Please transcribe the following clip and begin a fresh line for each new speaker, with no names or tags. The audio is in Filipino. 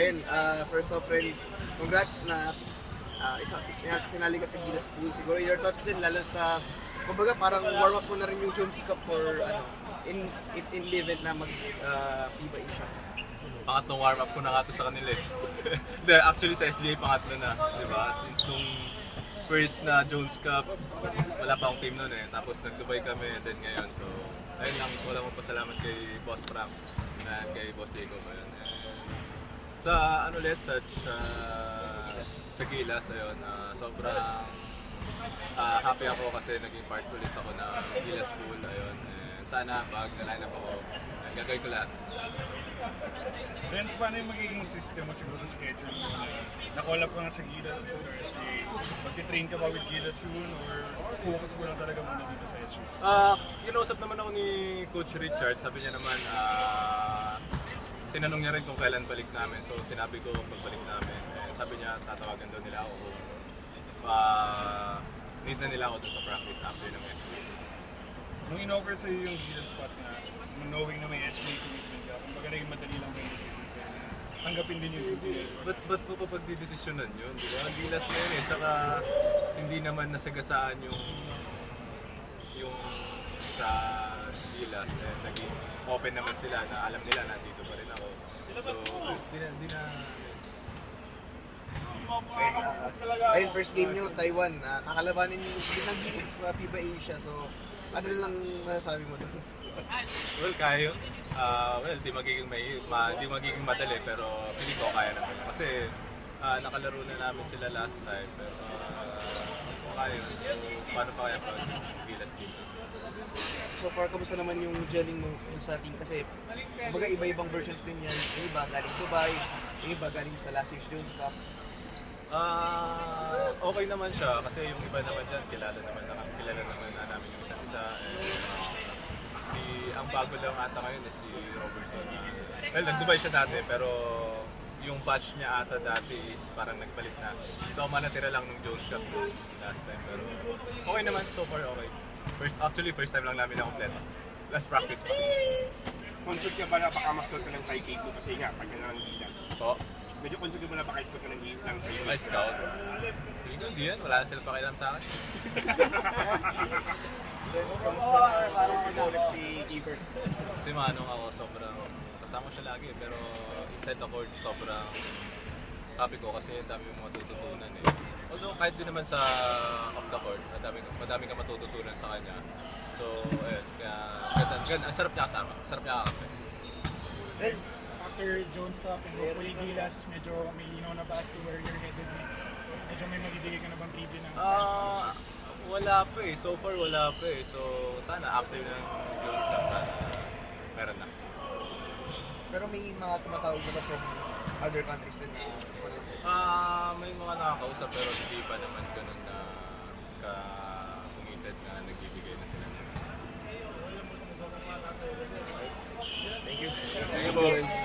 Ayun, ah, first of friends, congrats na uh, isa, isa, sinali ka sa Gilas Pool. Siguro your thoughts din, lalo na, kumbaga parang warm up mo na rin yung Jones Cup for, ano, in, if in the event na mag uh, FIBA Asia.
Pangatlong warm up ko na nga to sa kanila eh. Hindi, actually sa SBA pangatlo na, di ba? Since nung first na Jones Cup, wala pa akong team noon eh. Tapos nag-Dubai kami then ngayon. So, ayun lang, gusto ko lang magpasalamat kay Boss Frank and kay Boss Jacob. Ayun. Eh, Sa ano ulit, sa, sa, sa Gilas, ayun, ah, sobrang ah, happy ako kasi naging part ulit ako ng Gilas Pool. Ayun. Eh, sana pag na-line up ako, eh, gagawin ko lahat.
Renz, paano yung magiging system mo siguro schedule mo na na-call up ka nga sa Gilas sa SGA? Magti-train ka ba with Gilas soon or focus mo lang talaga muna dito sa SGA?
Ah, kinausap naman ako ni Coach Richard. Sabi niya naman, ah, tinanong niya rin kung kailan balik namin. So sinabi ko pagbalik namin. And sabi niya, tatawagan daw nila ako kung ah, need na nila ako dun sa practice after ng SBA.
Nung in-offer sa'yo yung Gilas spot na knowing na may SGA commitment ka, kumbaga naging madali lang yung decision sa'yo na tanggapin din yung GPL?
Ba't, ba't mo pa pagdidesisyonan yun? Di ba? Gilas na yun eh. Tsaka hindi naman nasagasaan yung yung sa Gilas. Eh, naging open naman sila na alam nila na dito pa rin ako. So, di na, di na,
Ayun, first game nyo, Taiwan. Uh, kakalabanin nyo din ng Gilas sa FIBA Asia. So, ano lang masasabi mo doon?
Well, kaya yun. Ah, well, di magiging may, ma, di magiging madali pero feeling ko kaya naman. Kasi ah, nakalaro na namin sila last time pero uh, yun. So, paano pa kaya pag Gilas team?
So far, kamusta naman yung gelling mo sa team? Kasi, kumbaga iba-ibang versions din yan. Yung iba galing Dubai, yung iba galing sa last year's Jones Cup.
Ah, okay naman siya kasi yung iba naman dyan, kilala naman na kilala naman na namin yung isa't isa. And, si ang bago lang ata ngayon is si Robertson. well, nag-Dubai siya dati pero yung batch niya ata dati is parang nagbalik na. So manatira lang nung Jones Cup last time pero okay naman so far okay. First actually first time lang namin na kompleto. Last practice pa.
Consult ka ba na baka mas-score ka ng kay K2 kasi nga, pag yan ang gilas.
So,
Medyo consult ka ba na baka score ka ng gilas ng kay
may scout. Hindi yan, wala sila pakialam sa akin.
Kamusta ulit si Kiefer?
Si Manong ako sobrang kasama siya lagi pero inside the court sobrang happy ko kasi ang dami yung mga tututunan eh. Although kahit din naman sa off the court, madami, madami ka matututunan sa kanya. So, ayun, kaya ganda, ganda, ang sarap niya kasama, sarap niya kakampi.
Reds,
after Jones Cup and hopefully Gilas, medyo may linaw na ba as to where you're headed next? Medyo may magibigay ka na bang preview ng
Ah, wala pa eh. So far wala pa eh. So, sana after ng close lang sana meron na.
pero may mga tumatawag na ba from other countries din na gusto nila?
Ah, may mga nakakausap pero hindi pa naman ganun na ka-committed na nagbibigay na sila.
Thank you.
Thank you, boss.